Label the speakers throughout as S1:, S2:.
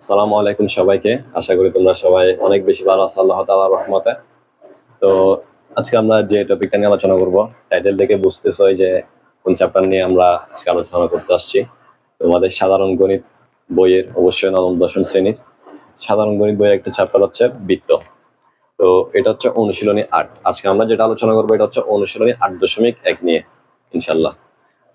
S1: আসসালামু আলাইকুম সবাইকে। আশা করি তোমরা সবাই অনেক বেশি ভালো আছো, আল্লাহ তাআলার রহমতে। তো আজকে আমরা যে টপিকটা নিয়ে আলোচনা করব টাইটেল থেকে বুঝতেছো যে কোন চ্যাপ্টার নিয়ে আমরা আজকে আলোচনা করতে আসছি। তোমাদের সাধারণ গণিত বইয়ের অবশ্যই নবম, দশম শ্রেণির সাধারণ গণিত বইয়ের একটা চ্যাপ্টার হচ্ছে বৃত্ত। তো এটা হচ্ছে অনুশীলনী আট। আজকে আমরা যেটা আলোচনা করব, এটা হচ্ছে অনুশীলনী আট দশমিক এক নিয়ে ইনশাল্লাহ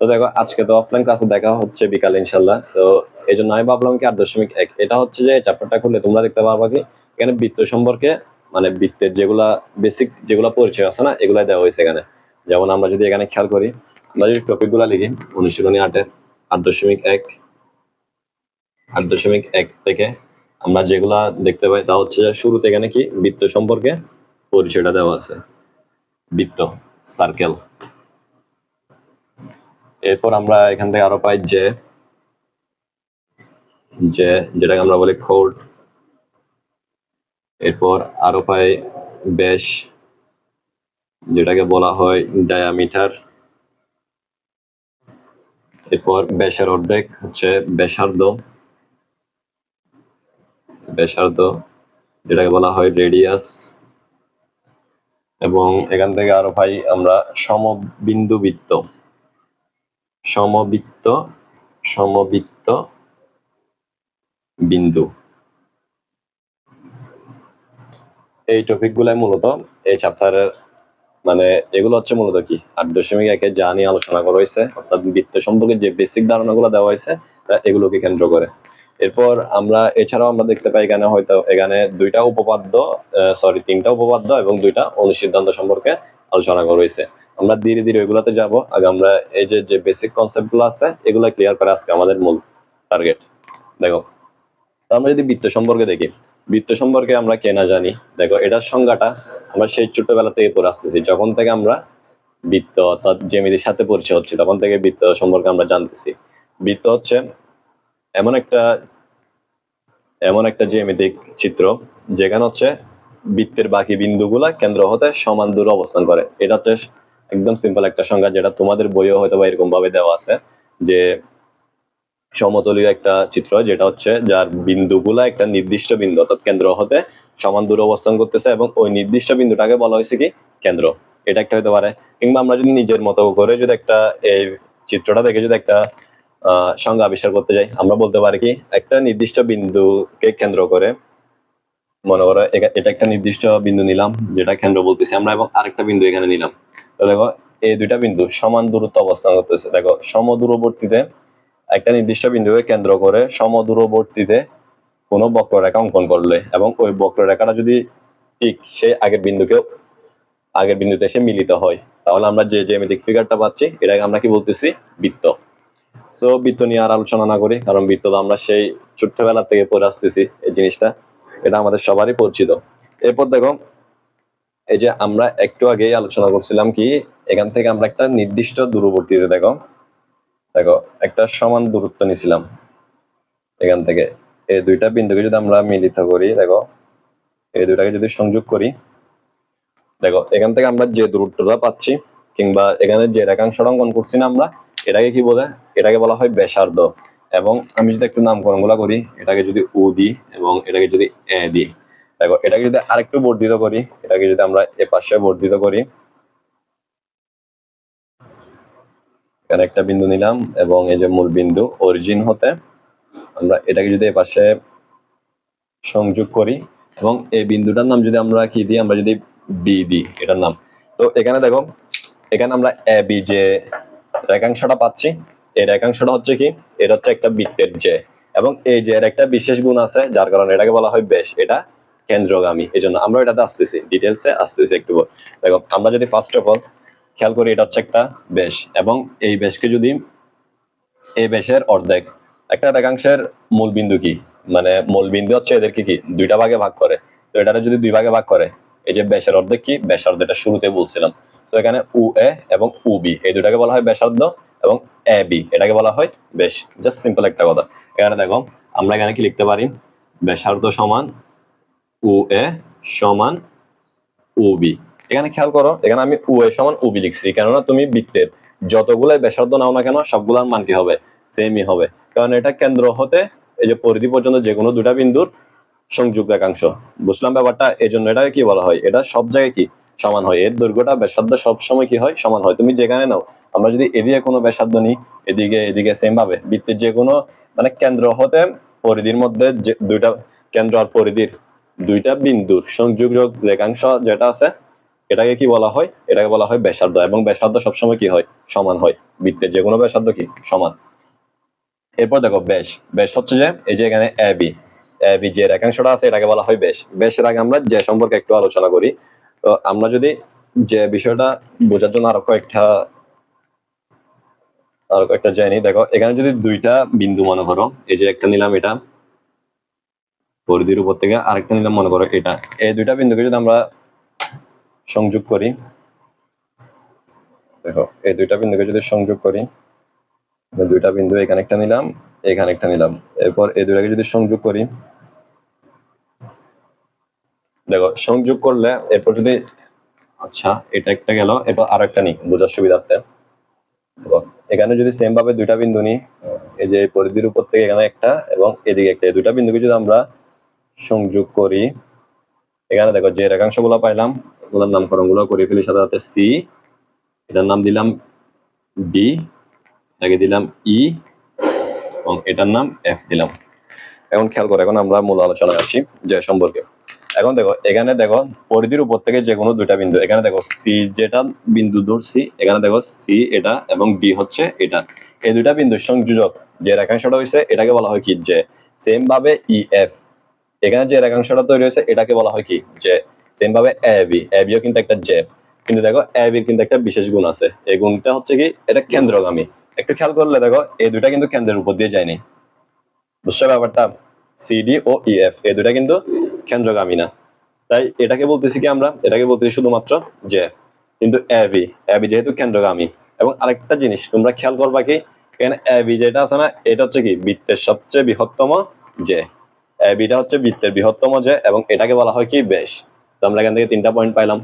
S1: তো দেখো, আজকে তো অফলাইন ক্লাসে দেখা হচ্ছে বিকালে ইনশাল্লাহ তো এই জন্য আমি ভাবলাম কি আট দশমিক এক। এটা হচ্ছে যে চ্যাপ্টারটা খুললে তোমরা দেখতে পারবা কি, এখানে বৃত্ত সম্পর্কে মানে বৃত্তের যেগুলা বেসিক যেগুলা পরিচয় আছে না এগুলা দেওয়া হয়েছে এখানে। যেমন আমরা যদি এখানে খেয়াল করি, আমরা যদি টপিকগুলা লিখি অনুশীলনী আটের আট দশমিক এক, আট দশমিক এক থেকে আমরা যেগুলা দেখতে পাই, তা হচ্ছে শুরুতে এখানে কি, বৃত্ত সম্পর্কে পরিচয়টা দেওয়া আছে। বৃত্ত সার্কেল এরপর আমরা এখান থেকে আরও পাই যে যে, যেটাকে আমরা বলি খোল্ড এরপর আরও পাই ব্যাস যেটাকে বলা হয় ডায়ামিটার এরপর বেশের অর্ধেক হচ্ছে ব্যাসার্ধ ব্যাসার্ধ যেটাকে বলা হয় রেডিয়াস এবং এখান থেকে আরও পাই আমরা সমবিন্দু বৃত্ত সমবৃত্ত সমবৃত্ত বিন্দু। এই টপিক গুলাই মূলত এই চ্যাপ্টারের মানে এগুলো হচ্ছে মূলত কি? আট দশমিক একে যা নিয়ে আলোচনা করা হয়েছে, অর্থাৎ বৃত্ত সম্পর্কে যে বেসিক ধারণা ধারণাগুলো দেওয়া হয়েছে এগুলোকে কেন্দ্র করে। এরপর আমরা, এছাড়াও আমরা দেখতে পাই এখানে হয়তো, এখানে দুইটা উপপাদ্য সরি তিনটা উপপাদ্য এবং দুইটা অনুসিদ্ধান্ত সম্পর্কে আলোচনা করা হয়েছে। আমরা ধীরে ধীরে ওইগুলোতে যাব। আগে আমরা এই যে যে বেসিক কনসেপ্টগুলো আছে, এগুলো ক্লিয়ার করে আজকে আমাদের মূল টার্গেট দেখো আমরা যদি বৃত্ত সম্পর্কে দেখি, বৃত্ত সম্পর্কে আমরা কেনা জানি। দেখো, এটার সংজ্ঞাটা আমরা সেই ছোট্টবেলা থেকে পড়ে আসতেছি। যখন থেকে আমরা বৃত্ত অর্থাৎ জেমিতির সাথে পরিচয় হচ্ছে, তখন থেকে বৃত্ত সম্পর্কে আমরা জানতেছি। বৃত্ত হচ্ছে এমন একটা এমন একটা জ্যামিতিক চিত্র, যেখানে হচ্ছে বৃত্তের বাকি বিন্দুগুলা কেন্দ্র হতে সমান দূরে অবস্থান করে। এটা হচ্ছে একদম সিম্পল একটা সংজ্ঞা যেটা তোমাদের বইও হয়তো বা এরকম ভাবে দেওয়া আছে, যে সমতলীয় একটা চিত্র যেটা হচ্ছে যার বিন্দুগুলা একটা নির্দিষ্ট বিন্দু অর্থাৎ কেন্দ্র হতে সমান দূরে অবস্থান করতেছে এবং ওই নির্দিষ্ট বিন্দুটাকে বলা হয়েছে কি? কেন্দ্র। এটা একটা হতে পারে। কিংবা আমরা যদি নিজের মতো করে যদি একটা এই চিত্রটা দেখে যদি একটা সংজ্ঞা আবিষ্কার করতে যাই, আমরা বলতে পারি কি? একটা নির্দিষ্ট বিন্দুকে কেন্দ্র করে, মনে করো এটা একটা নির্দিষ্ট বিন্দু নিলাম, যেটা কেন্দ্র বলতেছি আমরা, এবং আরেকটা বিন্দু এখানে নিলাম। দেখো, এই দুইটা বিন্দু সমান দূরত্ব অবস্থান করতেছে। দেখো, সমদূরবর্তীতে একটা নির্দিষ্ট বিন্দুকে কেন্দ্র করে সমদূরবর্তীতে কোনো বক্ররেখা অঙ্কন করলে এবং ওই বক্ররেখাটা যদি ঠিক সেই আগের বিন্দুকে আগের বিন্দুতে এসে মিলিত হয়, তাহলে আমরা যে জ্যামিতিক ফিগারটা পাচ্ছি, এটাকে আমরা কি বলতেছি? বৃত্ত। তো বৃত্ত নিয়ে আর আলোচনা না করি, কারণ বৃত্ত তো আমরা সেই ছোট্টবেলা থেকে পড়ে আসতেছি এই জিনিসটা। এটা আমাদের সবারই পরিচিত। এরপর দেখো এই যে আমরা একটু আগেই আলোচনা করছিলাম কি, এখান থেকে আমরা একটা নির্দিষ্ট দূরবর্তীতে দেখো দেখো, একটা সমান দূরত্ব নিছিলাম এখান থেকে। এই দুইটা বিন্দুকে যদি আমরা মিলিত করি, দেখো, এই দুইটাকে যদি সংযোগ করি, দেখো, এখান থেকে আমরা যে দূরত্বটা পাচ্ছি কিংবা এখানে যে রেখাংশটা অঙ্কন করছি না আমরা, এটাকে কি বলে এটাকে বলা হয় ব্যাসার্ধ। এবং আমি যদি একটু নামকরণগুলা করি, এটাকে যদি ও দিই এবং এটাকে যদি এ দিই। দেখো, এটাকে যদি আরেকটু বর্ধিত করি, এটাকে যদি আমরা এ পাশে বর্ধিত করি, এখানে একটা বিন্দু নিলাম এবং এই যে মূল বিন্দু অরিজিন হতে আমরা এটাকে যদি এ পাশে সংযোগ করি, এবং এই বিন্দুটার নাম যদি আমরা কি দিই, আমরা যদি বি দিই, এটার নাম। তো এখানে দেখো, এখানে আমরা এ বি যে রেখাংশটা পাচ্ছি। এই রেখাংশটা হচ্ছে কি? এটা হচ্ছে একটা বৃত্তের যে এবং এই যে একটা বিশেষ গুণ আছে, যার কারণে এটাকে বলা হয় বেশ। এটা কেন্দ্রগামী। এই জন্য আমরা এটাতে আসতেছি ডিটেলসে আসতেছি একটু দেখো, আমরা যদি ফার্স্ট অফ অল খেয়াল করি, এটা হচ্ছে একটা বেশ, এবং এই বেশকে যদি এই বেশের অর্ধেক, একটা রেখাংশের মূল বিন্দু কি? মানে মূল বিন্দু হচ্ছে এদেরকে কি? দুইটা ভাগে ভাগ করে। তো এটারে যদি দুই ভাগে ভাগ করে, এই যে ব্যাসের অর্ধেক কি? ব্যাসার্ধ এটা শুরুতে বলছিলাম। তো এখানে উ, এ এবং উ, বি, এই দুটাকে বলা হয় ব্যাসার্ধ এবং এ, বি, এটাকে বলা হয় বেশ। জাস্ট সিম্পল একটা কথা। এখানে দেখো, আমরা এখানে কি লিখতে পারি? ব্যাসার্ধ সমান উ এ সমান উ বি। এখানে খেয়াল করো, এখানে আমি উ এ সমান উ বি লিখছি, কেননা তুমি বৃত্তের যতগুলাই ব্যাসার্ধ নাও না কেন, সবগুলার মান কি হবে? সেমই হবে। কারণ এটা কেন্দ্র হতে এই যে পরিধি পর্যন্ত যে কোনো দুটা বিন্দুর সংযোগ রেখাংশ বুঝলাম ব্যাপারটা? এই জন্য এটাকে কি বলা হয়? এটা সব জায়গায় কি? সমান হয়। এর দৈর্ঘ্যটা ব্যাসার্ধ সবসময় কি হয়? সমান হয়। তুমি যেখানে নাও, আমরা যদি এদিকে কোনো ব্যাসার্ধ নিই, এদিকে এদিকে সেম ভাবে বৃত্তের যে কোনো মানে কেন্দ্র হতে পরিধির মধ্যে যে দুইটা কেন্দ্র আর পরিধির দুইটা বিন্দুর সংযোগ রেখাংশ যেটা আছে, এটাকে কি বলা হয়? এটাকে বলা হয় ব্যাসার্ধ এবং ব্যাসার্ধ সবসময় কি হয়? সমান হয়। বৃত্তের যে কোনো ব্যাসার্ধ কি? সমান। এরপর দেখো ব্যাস। ব্যাস হচ্ছে যে, এই যে এখানে এ, বি। এ, বি যে রেখাংশটা আছে, এটাকে বলা হয় ব্যাস। ব্যাসের আগে আমরা যে সম্পর্কে একটু আলোচনা করি, তো আমরা যদি যে বিষয়টা বোঝার জন্য আরও কয়েকটা আরও কয়েকটা জানি দেখো, এখানে যদি দুইটা বিন্দু মনে করো, এই যে একটা নিলাম এটা পরিধির উপর থেকে আরেকটা নিলাম, মনে করো এটা। এই দুইটা বিন্দুকে যদি আমরা সংযোগ করি, দেখো, এই দুইটা বিন্দুকে যদি সংযোগ করি দুইটা বিন্দু এখানে একটা নিলাম, এখানে একটা নিলাম। এরপর এই দুইটাকে যদি সংযোগ করি, দেখো, সংযোগ করলে এরপর যদি আচ্ছা এটা একটা গেল, এরপর আর একটা নিই বোঝার সুবিধার্থে। এখানে যদি সেম ভাবে দুইটা বিন্দু নিই, এই যে পরিধির উপর থেকে এখানে একটা এবং এদিকে একটা, এই দুইটা বিন্দুকে যদি আমরা সংযোগ করি। এখানে দেখো যে রেখাংশগুলো পাইলাম, এগুলোর নামকরণগুলো করে ফেলি সাধারণত সি এটার নাম দিলাম ডি এটাকে দিলাম ই এবং এটার নাম এফ দিলাম। এখন খেয়াল করো, এখন আমরা মূল আলোচনায় আসি যে সম্পর্কে। এখন দেখো, এখানে দেখো পরিধির উপর থেকে যে কোনো দুইটা বিন্দু, এখানে দেখো সি যেটা বিন্দু ধরছি এখানে দেখো সি এটা এবং ডি হচ্ছে এটা। এই দুইটা বিন্দুর সংযোজক যে রেখাংশটা হয়েছে এটাকে বলা হয় কি যে সেম ভাবে ই এফ এখানে যে রেখাংশটা তৈরি হয়েছে, এটাকে বলা হয় কি? যে সেম ভাবে এ বি এ বিও কিন্তু একটা জে কিন্তু দেখো এ বির কিন্তু একটা বিশেষ গুণ আছে। এই গুণটা হচ্ছে কি? এটা কেন্দ্রগামী। একটু খেয়াল করলে দেখো, এই দুইটা কিন্তু কেন্দ্রের উপর দিয়ে যায়নি বুঝছ ব্যাপারটা? সিডি ও ইএফ এই দুইটা কিন্তু কেন্দ্রগামী না। তাই এটাকে বলতেছি কি আমরা? এটাকে বলতেছি শুধুমাত্র যে কিন্তু এবি এবি যেহেতু কেন্দ্রগামী। এবং আরেকটা জিনিস, তোমরা খেয়াল করবা কি? এখানে এবি যেটা আছে না, এটা হচ্ছে কি? বৃত্তের সবচেয়ে বৃহত্তম যে এবিটা হচ্ছে বৃত্তের বৃহত্তম যে, এবং এটাকে বলা হয় কি? ব্যাস। তো আমরা এখান থেকে তিনটা পয়েন্ট পাইলাম।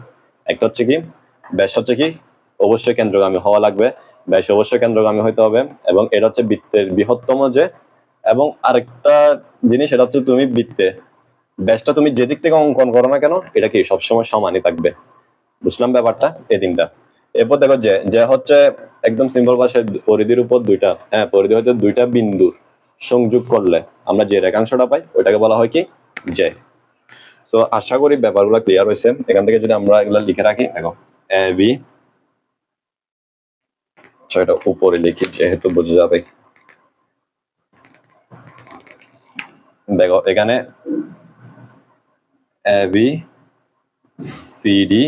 S1: একটা হচ্ছে কি? ব্যাস হচ্ছে কি? অবশ্যই কেন্দ্রগামী হওয়া লাগবে। ব্যাস, অবশ্যই কেন্দ্রগামী হইতে হবে। এবং এটা হচ্ছে বৃত্তের বৃহত্তম যে, এবং আরেকটা জিনিস এটা হচ্ছে তুমি বৃত্তে। ব্যাসটা তুমি যেদিক থেকে অঙ্কন করো না কেন, এটা কি সবসময় সমানই থাকবে। বুঝলাম ব্যাপারটা? এই তিনটা। এরপর দেখো যে যে হচ্ছে একদম সিম্পল ভাষায় পরিধির উপর দুইটা হ্যাঁ পরিধি হচ্ছে দুইটা বিন্দু সংযোগ করলে আমরা যে রেখাংশটা পাই, ওইটাকে বলা হয় কি? যে তো আশা করি ব্যাপারগুলো ক্লিয়ার হয়েছে। এখান থেকে যদি আমরা এগুলো লিখে রাখি, দেখো এ বি এটা উপরে লিখি, যেহেতু বোঝা যাবে। দেখো, এখানে এ বি সিডি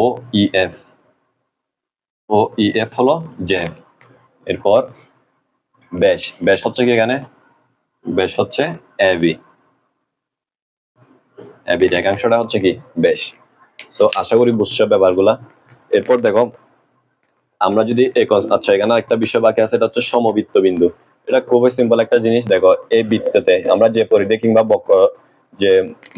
S1: ও ইএফ ও ইএফ হলো জে এরপর ব্যাস ব্যাস হচ্ছে কি এখানে? ব্যাস হচ্ছে এ বি এ বি রেখাংশটা হচ্ছে কি? ব্যাস সো আশা করি বুঝছ ব্যাপারগুলা। এরপর দেখো, আমরা যদি আচ্ছা এখানে একটা বিষয় বাকি আছে, এটা হচ্ছে সমবৃত্ত বিন্দু। এটা খুবই সিম্পল একটা জিনিস। দেখো এই বৃত্ততে আমরা যে পরিধি কিংবা বক্র, যে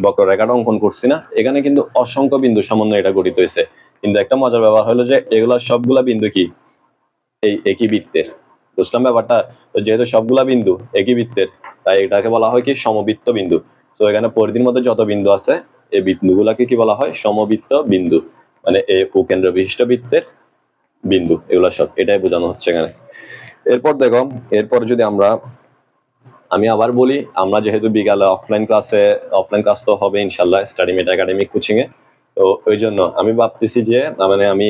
S1: বক্ররেখাটা অঙ্কন করছি না, এখানে কিন্তু অসংখ্য বিন্দু সমন্বয় এটা গঠিত হয়েছে। কিন্তু একটা মজার ব্যাপার হলো যে এগুলা সবগুলা বিন্দু কি? এই একই বৃত্তের। বুঝলাম ব্যাপারটা? তো যেহেতু সবগুলা বিন্দু একই বৃত্তের, তাই এটাকে বলা হয় কি সমবৃত্ত বিন্দু। তো এখানে পরিধির মধ্যে যত বিন্দু আছে, এই বিন্দুগুলাকে কি বলা হয়? সমবৃত্ত বিন্দু। মানে এই উপকেন্দ্র বিশিষ্ট বৃত্তের বিন্দু, এগুলা সব। এটাই বোঝানো হচ্ছে এখানে। এরপর দেখো, এরপর যদি আমরা, আমি আবার বলি, আমরা যেহেতু বিকালে অফলাইন ক্লাসে অফলাইন ক্লাস তো হবে ইনশাল্লাহ স্টাডি মেট একাডেমিক কোচিং এ। তো ওই জন্য আমি ভাবতেছি যে মানে আমি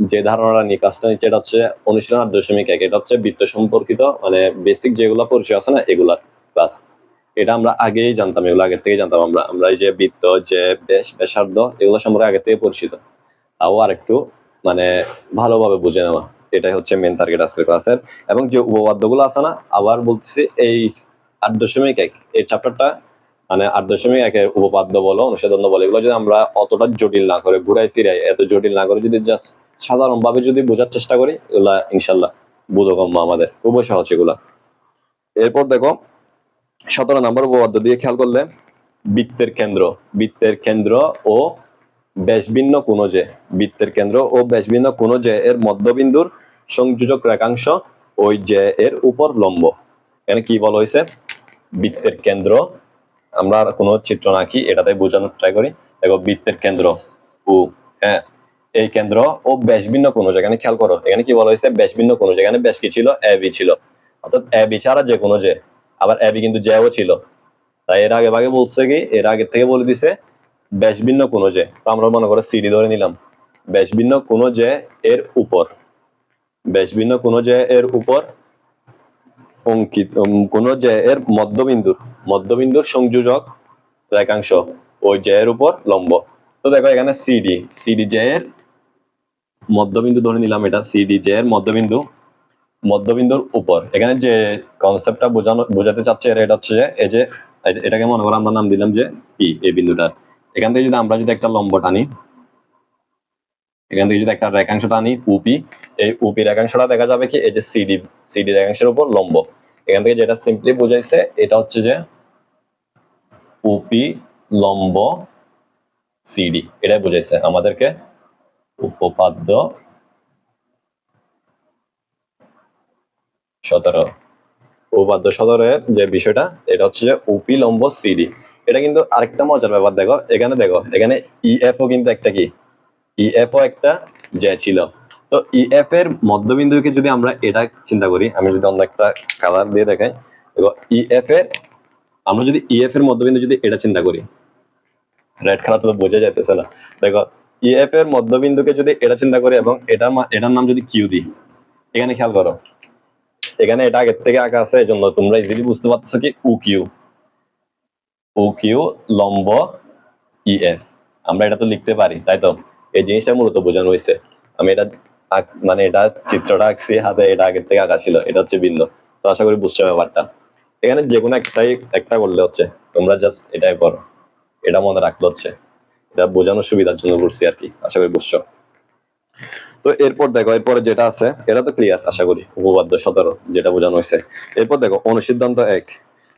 S1: যে ধারণাটা নিয়ে ক্লাসটা নিচ্ছে, এটা হচ্ছে অনুশীলন আট দশমিক এক। এটা হচ্ছে বৃত্ত সম্পর্কিত মানে বেসিক যেগুলো পরিচয় আছে না এগুলা ক্লাস এটা আমরা আগেই জানতাম, এগুলো আগের থেকে জানতাম আমরা। আমরা এই যে বৃত্ত, যে বেশ ব্যাসার্ধ, এগুলো সম্পর্কে আগে থেকে পরিচিত। তাও আর একটু মানে ভালোভাবে বুঝে নেওয়া। এটাই হচ্ছে মেন টার্গেট আজকের ক্লাসের এবং যে উপপাদ্যগুলো আছে না, আবার বলতেছি এই আট দশমিক এক। এই চ্যাপ্টারটা মানে আট দশমিক একের উপপাদ্য বলো অনুসাধন বলো, এগুলো যদি আমরা অতটা জটিল না করে ঘুরাই ফিরাই এত জটিল না করে যদি জাস্ট সাধারণ ভাবে যদি বোঝার চেষ্টা করি, এগুলা ইনশাল্লাহ বোধগম্য আমাদের। খুবই সহজ এগুলা। এরপর দেখো, সতেরো নম্বর উপপাদ্য দিয়ে খেয়াল করলে, বৃত্তের কেন্দ্র বৃত্তের কেন্দ্র ও ব্যাসভিন্ন কোন যে বৃত্তের কেন্দ্র ও ব্যাসভিন্ন কোন যে এর মধ্যবিন্দুর সংযোজক রেখাংশ ওই যে এর উপর লম্ব। এখানে কি বলা হয়েছে? বৃত্তের কেন্দ্র। আমরা কোনো চিত্র না আঁকি, এটাতে বোঝানোর ট্রাই করি। দেখো, বৃত্তের কেন্দ্র, ও হ্যাঁ এই কেন্দ্র ও ব্যাস ভিন্ন কোনো যেখানে খেয়াল করো। এখানে কি বলা হয়েছে? ব্যাস ভিন্ন কোনো যেখানে ব্যাস কি ছিল, এ, বি ছিল। অর্থাৎ এ, বি ছাড়া যে কোনো যে। আবার এ, বি কিন্তু যেও ছিল। তাই এর আগে ভাগে বলছে কি? এর আগে থেকে বলে দিছে ব্যাস ভিন্ন কোনো যে। তো আমরা মনে করো সিডি ধরে নিলাম। ব্যাস ভিন্ন কোনো যে এর উপর। ব্যাস ভিন্ন কোনো যে এর উপর অঙ্কিত কোনো যে এর মধ্যবিন্দুর মধ্যবিন্দুর সংযোজক রেখাংশ ওই এর উপর লম্ব। তো দেখো এখানে সিডি সিডি এর মধ্যবিন্দু ধরে নিলাম এটা সিডি যে এর মধ্যবিন্দু। মধ্যবিন্দুর উপর। এখানে যে কনসেপ্টটা বোঝানো, বোঝাতে চাচ্ছে এটা হচ্ছে যে এই যে, এটাকে মনে করো আমরা নাম দিলাম যে পি এই বিন্দুটার। এখান থেকে যদি আমরা যদি একটা লম্ব টানি, এখান থেকে যদি একটা রেখাংশ টানি উপি এই উপি রেখাংশটা দেখা যাবে কি, এই যে সিডি সিডি রেখাংশের উপর লম্ব। এখান থেকে যেটা সিম্পলি বোঝাইছে, এটা হচ্ছে যে উপি লম্ব সিডি এটাই বোঝাইছে আমাদেরকে। উপপাদ্য সতেরো। উপপাদ্য সতেরোর যে বিষয়টা, এটা হচ্ছে যে উপি লম্ব সিডি। এটা কিন্তু আরেকটা মজার ব্যাপার, দেখো, এখানে দেখো, এখানে ইএফও কিন্তু একটা কি? ইএফও একটা যে ছিল। তো ইএফ এর মধ্যবিন্দুকে যদি আমরা এটা চিন্তা করি, আমি যদি অন্য একটা কালার দিয়ে দেখাই, দেখো ইএফ এর, আমরা যদি ইএফ এর মধ্যবিন্দু যদি এটা চিন্তা করি রেড কালার তো বোঝা যাইতেছে না। দেখো ইএফ এর মধ্যবিন্দুকে যদি এটা চিন্তা করি এবং এটার এটার নাম যদি কিউ দিই, এখানে খেয়াল করো। এখানে এটা আগের থেকে আঁকা আছে, এই জন্য তোমরা ইজিলি বুঝতে পারছ কি ও কিউ ও কিউ লম্ব ইএফ আমরা এটা তো লিখতে পারি, তাই তো? এই জিনিসটা মূলত বোঝানো হয়েছে। আমি এটা মানে এটা চিত্রটা আঁকছি, হাতে এটা আগের থেকে আঁকা ছিল, এটা হচ্ছে বিন্দু। তো আশা করি বুঝছ ব্যাপারটা। এখানে যে কোনো একটাই একটা করলে হচ্ছে, তোমরা জাস্ট এটাই করো। এটা মনে রাখতে হচ্ছে। এটা বোঝানোর সুবিধার জন্য বলছি আর কি, আশা করি বুঝছ। তো এরপর দেখো, এরপরে যেটা আছে, এটা তো ক্লিয়ার আশা করি, উপপাদ্য সতেরো, যেটা বোঝানো হয়েছে। এরপর দেখো, অনুসিদ্ধান্ত এক,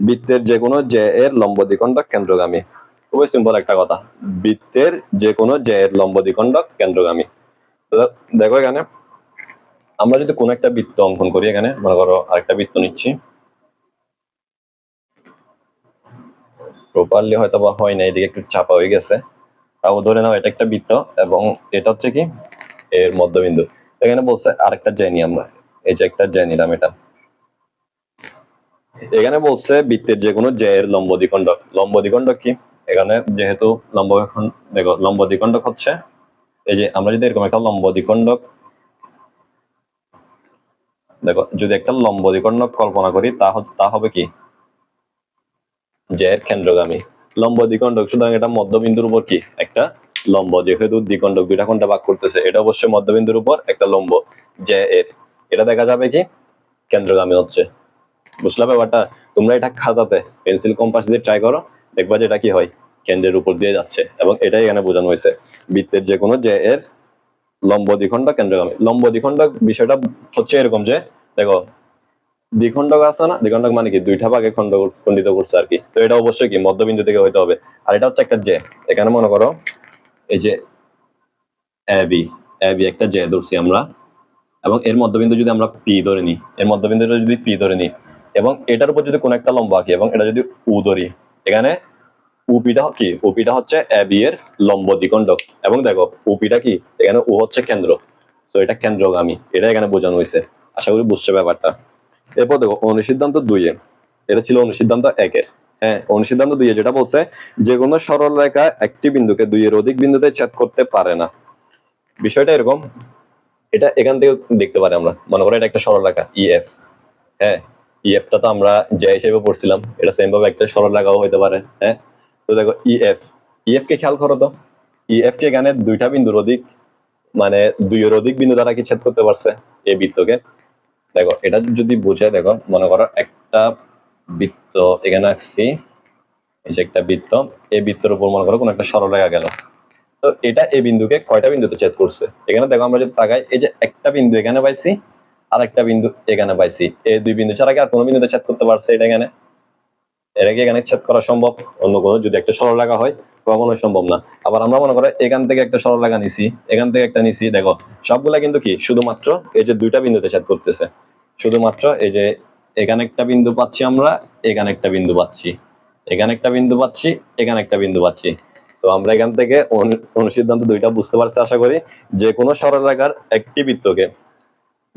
S1: বৃত্তের যে কোনো যে এর লম্ব দ্বিখণ্ডক কেন্দ্রগামী। খুবই সিম্পল একটা কথা, বৃত্তের যে কোনো যে এর লম্ব দ্বিখণ্ডক কেন্দ্রগামী দেখো এখানে, আমরা যদি কোনো একটা বৃত্ত অঙ্কন করি এখানে, মনে করো আরেকটা বৃত্ত নিচ্ছি। প্রপারলি হয়তো বা হয় না এদিকে একটু চাপা হয়ে গেছে। তাও ধরে নাও, এটা একটা বৃত্ত এবং এটা হচ্ছে কি? এর মধ্যবিন্দু। এখানে বলছে আরেকটা জেনি আমরা। এই যে একটা জে নিলাম এটা। এখানে বলছে বৃত্তের যে কোনো জে এর লম্ব দ্বিখণ্ডক লম্ব দ্বিখণ্ডক কি? এখানে যেহেতু লম্ব দেখো লম্ব দ্বিখণ্ডক হচ্ছে এই যে আমরা যদি এরকম একটা লম্ব দ্বিখণ্ডক দেখো, যদি একটা লম্ব দ্বিখণ্ডক কল্পনা করি, তা হবে কি? জে এর কেন্দ্রগামী। লম্ব দ্বিখণ্ডক, সুতরাং এটা মধ্যবিন্দুর উপর কি? একটা লম্ব, যেহেতু দ্বিখণ্ডক দুইটা খণ্ডে ভাগ করতেছে, এটা অবশ্যই মধ্যবিন্দুর উপর একটা লম্ব, যে এর। এটা দেখা যাবে কি? কেন্দ্রগামী হচ্ছে। বুঝলা ব্যাপারটা? তোমরা এটা খাতাতে পেন্সিল কম্পাস দিয়ে ট্রাই করো, দেখবা যে এটা কি হয়, কেন্দ্রের উপর দিয়ে যাচ্ছে, এবং এটাই এখানে বোঝানো হয়েছে। বৃত্তের যে কোনো যে এর লম্ব দ্বিখণ্ডক কেন্দ্রগামী। লম্ব দ্বিখণ্ডক বিষয়টা হচ্ছে এরকম যে, দেখো দ্বিখণ্ডক আছে না? দ্বিখণ্ডক মানে কি? দুইটা ভাগে খণ্ড খণ্ডিত করছে আর কি। তো এটা অবশ্যই কি? মধ্যবিন্দু থেকে হইতে হবে। আর এটা হচ্ছে একটা জে এখানে মনে করো, এই যে এ বি এ বি একটা জে ধরছি আমরা। এবং এর মধ্যবিন্দু যদি আমরা পি ধরে নিই, এর মধ্যবিন্দুটা যদি পি ধরে নিই, এবং এটার উপর যদি কোনো একটা লম্বা আঁকি, এবং এটা যদি উ ধরি, এখানে উপিটা কি? উপিটা হচ্ছে এ বি এর লম্ব দ্বিখণ্ডক। এবং দেখো উপিটা কি? এখানে উ হচ্ছে কেন্দ্র। তো এটা কেন্দ্রগামী। এটা এখানে বোঝানো হয়েছে আশা করি বুঝছে ব্যাপারটা। এরপর দেখো, অনুসিদ্ধান্ত দুইয়ে। এটা ছিল অনুসিদ্ধান্ত একের। হ্যাঁ অনুসিদ্ধান্ত দুইয়ে যেটা বলছে, যে কোনো সরল রেখা একটি বিন্দুকে দুইয়ের অধিক বিন্দুতে ছেদ করতে পারে না। বিষয়টা এরকম, এটা এখান থেকে দেখতে পারি আমরা। মনে করো এটা একটা সরল রেখা ইএফ হ্যাঁ ইএফটা তো আমরা যে হিসেবে পড়ছিলাম। এটা সেম ভাবে একটা সরল রেখাও হতে পারে। হ্যাঁ তো দেখো ইএফ ইএফ কে খেয়াল করো তো। ইএফ কে এখানে দুইটা বিন্দুর অধিক মানে দুইয়ের অধিক বিন্দু দ্বারা কি ছেদ করতে পারছে? এই বৃত্তকে। দেখো, এটা যদি বুঝে দেখো, মনে করো একটা বৃত্ত, এখানে আঁকছি, এই যে একটা বৃত্ত, এই বৃত্তের উপর মনে করো কোনো একটা সরল রেখা গেল। তো এটা এই বিন্দুকে কয়টা বিন্দুতে ছেদ করছে? এখানে দেখো আমরা যদি তাকাই, এই যে একটা বিন্দু এখানে পাইছি, আর একটা বিন্দু এখানে পাইছি। এই দুই বিন্দু ছাড়া কি আর কোনো বিন্দুতে ছেদ করতে পারছে এটা এখানে? এটা কি এখানে ছেদ করা সম্ভব? অন্য কোনো যদি একটা সরল রেখা হয়, কখনোই সম্ভব না। আবার আমরা মনে করো এখান থেকে একটা সরল রেখা নিছি, এখান থেকে একটা নিছি, দেখো, সবগুলা কিন্তু কি? শুধুমাত্র এই যে দুইটা বিন্দুতে ছেদ করতেছে। শুধুমাত্র এই যে এখানে একটা বিন্দু পাচ্ছি আমরা, এখানে একটা বিন্দু পাচ্ছি। এখানে একটা বিন্দু পাচ্ছি, এখানে একটা বিন্দু পাচ্ছি। তো আমরা এখান থেকে অনু- অনুসিদ্ধান্ত দুইটা বুঝতে পারছি আশা করি। যে কোনো সরলরেখার একটি বৃত্তকে,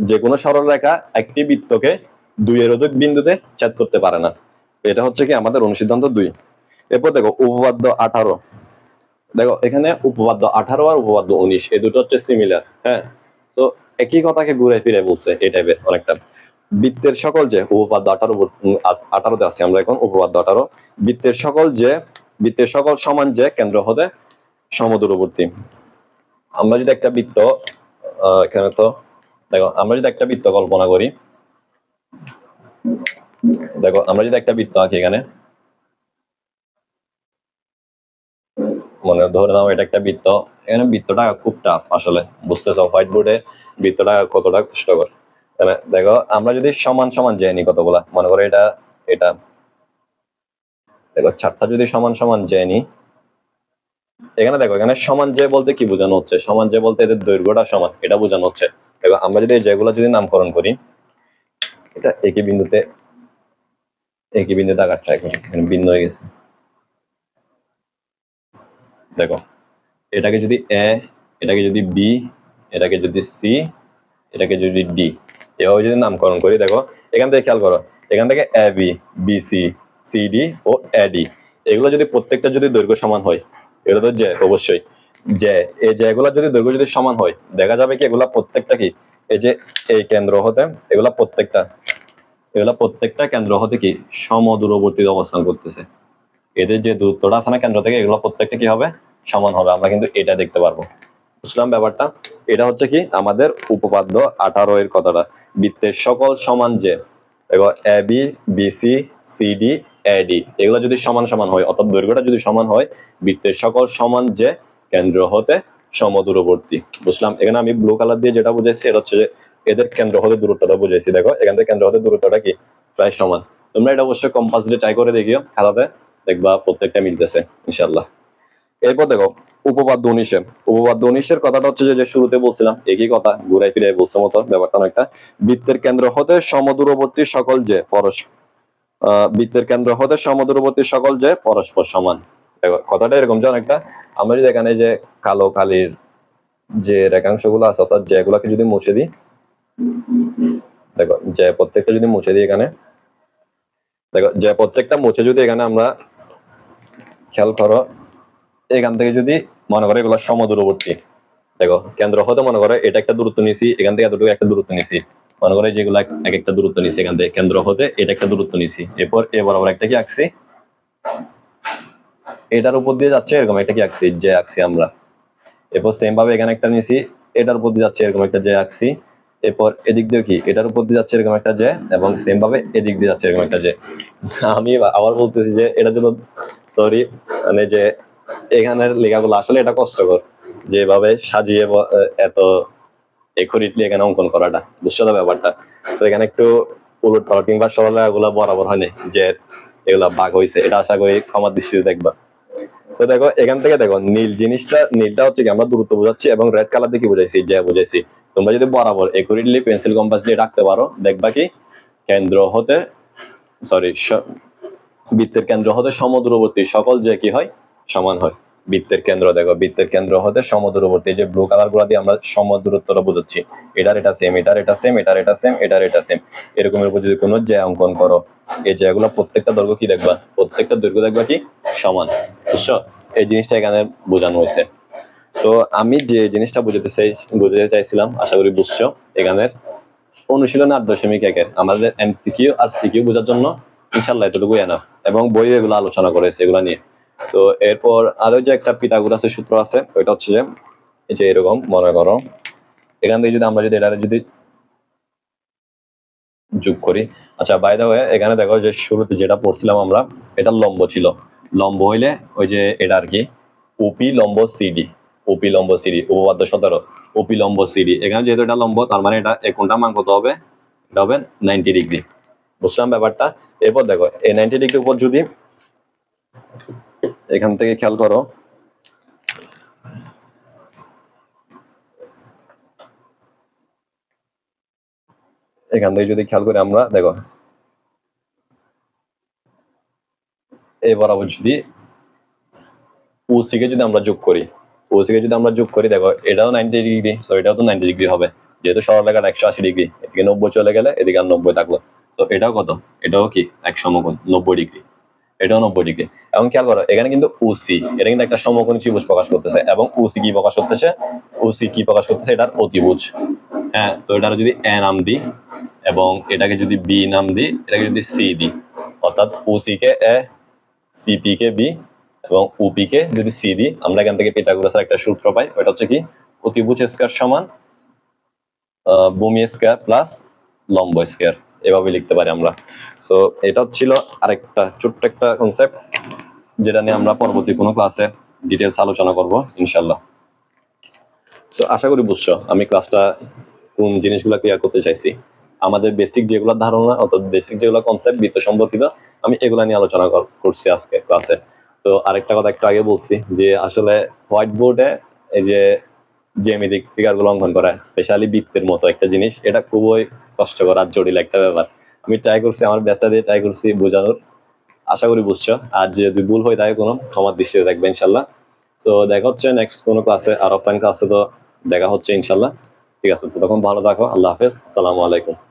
S1: যে কোনো সরলরেখা একটি বৃত্তকে দুইয়ের অধিক বিন্দুতে ছেদ করতে পারে না। এটা হচ্ছে কি আমাদের অনুসিদ্ধান্ত দুই। এরপর দেখো, উপপাদ্য আঠারো। দেখো, এখানে উপপাদ্য আঠারো আর উপপাদ্য উনিশ, এই দুটো হচ্ছে সিমিলার হ্যাঁ? তো একই কথাকে ঘুরে ফিরে বলছে এই টাইপের অনেকটা। বৃত্তের সকল যে উপপাদ্য আঠারো আঠারোতে আছে আমরা এখন, উপপাদ্য আঠারো। বৃত্তের সকল যে, বৃত্তের সকল সমান যে কেন্দ্র হতে সমদূরবর্তী। আমরা যদি একটা বৃত্ত এখানে তো, দেখো, আমরা যদি একটা বৃত্ত কল্পনা করি, দেখো, আমরা যদি একটা বৃত্ত আঁকি এখানে, মনে ধরে নাও এটা একটা বৃত্ত। এখানে বৃত্তটা খুব টাফ আসলে, বুঝতেছো হোয়াইট বোর্ডে বৃত্তটা কতটা কষ্টকর। এখানে দেখো, আমরা যদি সমান সমান জেনে কতগুলা? মনে করো এটা এটা। দেখো, চারটা যদি সমান সমান জেনে এখানে দেখো, এখানে সমান যে বলতে কি বোঝানো হচ্ছে? সমান যে বলতে এদের দৈর্ঘ্যটা সমান, এটা বোঝানো হচ্ছে। দেখো, আমরা যদি যেগুলো যদি নামকরণ করি, এটা একই বিন্দুতে একই বিন্দুতে আঘাত ট্রাই করি এখানে ভিন্ন হয়ে গেছে। দেখো, এটাকে যদি এ এটাকে যদি বি এটাকে যদি সি এটাকে যদি ডি এভাবে যদি নামকরণ করি, দেখো, এখান থেকে খেয়াল করো, এখান থেকে A B B C C D O A D এগুলো যদি প্রত্যেকটা যদি দৈর্ঘ্য সমান হয় এটা তো যে অবশ্যই। যে এই যেগুলো যদি দৈর্ঘ্য যদি সমান হয়, দেখা যাবে কি এগুলা প্রত্যেকটা কি? এই যে এই কেন্দ্র হতে, এগুলা প্রত্যেকটা এগুলা প্রত্যেকটা কেন্দ্র হতে কি সমদূরবর্তীতে অবস্থান করতেছে। এদের যে দূরত্বটা আছে না কেন্দ্র থেকে, এগুলো প্রত্যেকটা কি হবে? সমান হবে। আমরা কিন্তু এটা দেখতে পারব। বুঝলাম ব্যাপারটা? এটা হচ্ছে কি আমাদের উপপাদ্য আঠারো এর কথাটা। বৃত্তের সকল সমান যে A B BC CD AD এগুলো যদি সমান সমান হয়, অর্থাৎ দৈর্ঘ্যটা যদি সমান হয়, বৃত্তের সকল সমান যে কেন্দ্র হতে সমদূরবর্তী। বুঝলাম? এখানে আমি ব্লু কালার দিয়ে যেটা বুঝাইছি, এটা হচ্ছে যে এদের কেন্দ্র হতে দূরত্বটা বুঝাইছি। দেখো, এখান থেকে কেন্দ্র হতে দূরত্বটা কি? প্রায় সমান। তোমরা এটা অবশ্যই কম্পাস দিয়ে ট্রাই করে দেখিও, খেলাতে দেখবা প্রত্যেকটা মিলতেছে ইনশাল্লাহ এরপর দেখো, উপপাদ্য উনিশে। উপপাদ্য উনিশের কথাটা হচ্ছে যে- শুরুতে বলছিলাম, একই কথা ঘুরাই ফিরে বলছে মতো ব্যাপারটা অনেকটা। বৃত্তের কেন্দ্র হতে সমদূরবর্তী সকল যে পরস্পর বৃত্তের কেন্দ্র হতে সমদূরবর্তী সকল যে পরস্পর সমান। কথাটা এরকম যে অনেকটা, আমরা যদি এখানে যে কালো, কালির যে রেখাংশগুলো আছে, অর্থাৎ যেগুলোকে যদি মুছে দিই, দেখো, যে প্রত্যেকটা যদি মুছে দিই এখানে, দেখো, যে প্রত্যেকটা মুছে যদি এখানে আমরা খেয়াল করো এখান থেকে যদি মনে করো এগুলো সমদূরবর্তী, দেখো, কেন্দ্র হতে মনে করো এটা একটা দূরত্ব নিছি, এখান থেকে এতটুকু একটা দূরত্ব নিছি। মনে করো যেগুলো এক এক একটা দূরত্ব নিছি এখান থেকে। কেন্দ্র হতে এটা একটা দূরত্ব নিছি। এরপর এ বরাবর একটা কি আঁকছি? এটার উপর দিয়ে যাচ্ছে এরকম একটা কি আঁকছি? যে আঁকছি আমরা। এরপর সেম ভাবে এখানে একটা নিছি, এটার উপর দিয়ে যাচ্ছে এরকম একটা যে আঁকছি। এরপর এদিক দিয়ে কি? এটার উপর দিয়ে যাচ্ছে এরকম একটা যে, এবং সেম ভাবে এদিক দিয়ে যাচ্ছে এরকম একটা যে। আমি আবার বলতেছি যে, এটার জন্য সরি মানে যে এখানের লেখাগুলো আসলে এটা কষ্টকর যেভাবে সাজিয়ে এত এখানে অঙ্কন করাটা ব্যাপারটা। তো এখানে একটু কিংবা বরাবর হয়নি যে এগুলা বাঘ হয়েছে এটা আশা করি ক্ষমার দৃষ্টিতে দেখবা। তো দেখো, এখান থেকে দেখো, নীল জিনিসটা, নীলটা হচ্ছে কি আমরা দূরত্ব বোঝাচ্ছি এবং রেড কালার দিয়ে কি বুঝাইছি, যে বুঝাইছি। তোমরা যদি বরাবর একুরেটলি পেন্সিল কম্পাস দিয়ে রাখতে পারো, দেখবা কি কেন্দ্র হতে সরি বৃত্তের কেন্দ্র হতে সমদূরবর্তী সকল যে কি হয় সমান হয়। বৃত্তের কেন্দ্র, দেখো, বৃত্তের কেন্দ্র হতে সমদূরবর্তী যে ব্লু কালারগুলা দিয়ে আমরা সমদূরত্বটা বোঝাচ্ছি। এটার এটা সেম এটার এটা সেম এটার এটা সেম এটার এটা সেম এরকমের উপর যদি কোনো যে অঙ্কন করো, এই যেগুলো প্রত্যেকটা দৈর্ঘ্য কি দেখবা? প্রত্যেকটা দৈর্ঘ্য দেখবা কি? সমান। বুঝছ? এই জিনিসটা এখানে বোঝানো হয়েছে। তো আমি যে জিনিসটা বুঝাতে চাই, বুঝাতে চাইছিলাম, আশা করি বুঝছ, এখানের অনুশীলন আট দশমিক একের। আমাদের এমসিকিউ আর সিকিউ বোঝার জন্য ইনশাল্লাহ এতটুকু এনাফ এবং বইয়ে এগুলো আলোচনা করেছে, এগুলো নিয়ে। তো এরপর আরও যে একটা পিটাগোরাসের সূত্র আছে, ওইটা হচ্ছে যে, এই যে এরকম মনে করো এখান থেকে যদি আমরা যদি এটা যদি যোগ করি আচ্ছা বাই দা ওয়ে এখানে দেখো যে শুরুতে যেটা পড়ছিলাম আমরা, এটা লম্ব ছিল। লম্ব হইলে ওই যে এটা আর কি ওপি লম্ব সিডি ওপি লম্ব সিডি উপপাদ্য সতেরো ওপি লম্ব সিডি এখানে যেহেতু এটা লম্ব, তার মানে এটা কোনটা মান কত হবে? এটা হবে নাইনটি ডিগ্রি বুঝলাম ব্যাপারটা? এরপর দেখো, এই নাইনটি ডিগ্রির উপর যদি এখান থেকে খেয়াল করো। এখান থেকে যদি খেয়াল করি আমরা, দেখো। এ বরাবর যদি ওসিকে যদি আমরা যোগ করি ওসিকে যদি আমরা যোগ করি, দেখো, এটাও নাইনটি ডিগ্রি তো এটাও তো নাইনটি ডিগ্রি হবে। যেহেতু সরলরেখাটা একশো আশি ডিগ্রি এদিকে নব্বই চলে গেলে, এদিকে আর নব্বই থাকল। তো এটাও কত? এটাও কি? এক সমকোণ নব্বই ডিগ্রি এটাও নব্বই ডিগ্রি এবং খেয়াল করো, এখানে কিন্তু ওসি এটা কিন্তু একটা সমকোণী ত্রিভুজ প্রকাশ করতেছে, এবং ওসি কি প্রকাশ করতেছে? ওসি কি প্রকাশ করতেছে? এটার অতিভুজ। হ্যাঁ তো এটার যদি এ নাম দিই, এবং এটাকে যদি বি নাম দিই, এটাকে যদি সি দিই, অর্থাৎ ওসি কে এ সিপি কে বি এবং ওপি কে যদি সি দিই, আমরা এখান থেকে পিটাগোরাসের একটা সূত্র পাই ওটা হচ্ছে কি? অতিভুজ স্কয়ার সমান ভূমি স্কয়ার প্লাস লম্ব স্কয়ার এভাবে লিখতে পারি আমরা। সো এটা ছিল আরেকটা ছোট্ট একটা কনসেপ্ট যেটা নিয়ে আমরা পরবর্তী কোনো ক্লাসে ডিটেলস আলোচনা করব ইনশাল্লাহ তো আশা করি বুঝছ, আমি ক্লাসটা কোন জিনিসগুলো ক্লিয়ার করতে চাইছি। আমাদের বেসিক যেগুলো ধারণা, অর্থাৎ বেসিক যেগুলো কনসেপ্ট বৃত্ত সম্পর্কিত, আমি এগুলা নিয়ে আলোচনা করছি আজকে ক্লাসে তো আরেকটা কথা একটু আগে বলছি, যে আসলে হোয়াইট বোর্ডে এই যে জ্যামিতিক ফিগারগুলো অঙ্কন করা স্পেশালি বৃত্তের মতো একটা জিনিস, এটা খুবই কষ্টকর আর জটিল একটা ব্যাপার। আমি ট্রাই করছি, আমার ব্যস্তা দিয়ে ট্রাই করছি বোঝানোর। আশা করি বুঝছ। আর যদি ভুল হয়ে থাকে কোনো ক্ষমার দৃষ্টিতে দেখবে ইনশাল্লাহ। সো দেখা হচ্ছে নেক্সট কোনো ক্লাসে আর অফলাইন ক্লাসে তো দেখা হচ্ছে, ইনশাল্লাহ। ঠিক আছে, তো তখন ভালো থাকো, আল্লাহ হাফেজ। আসসালামু আলাইকুম।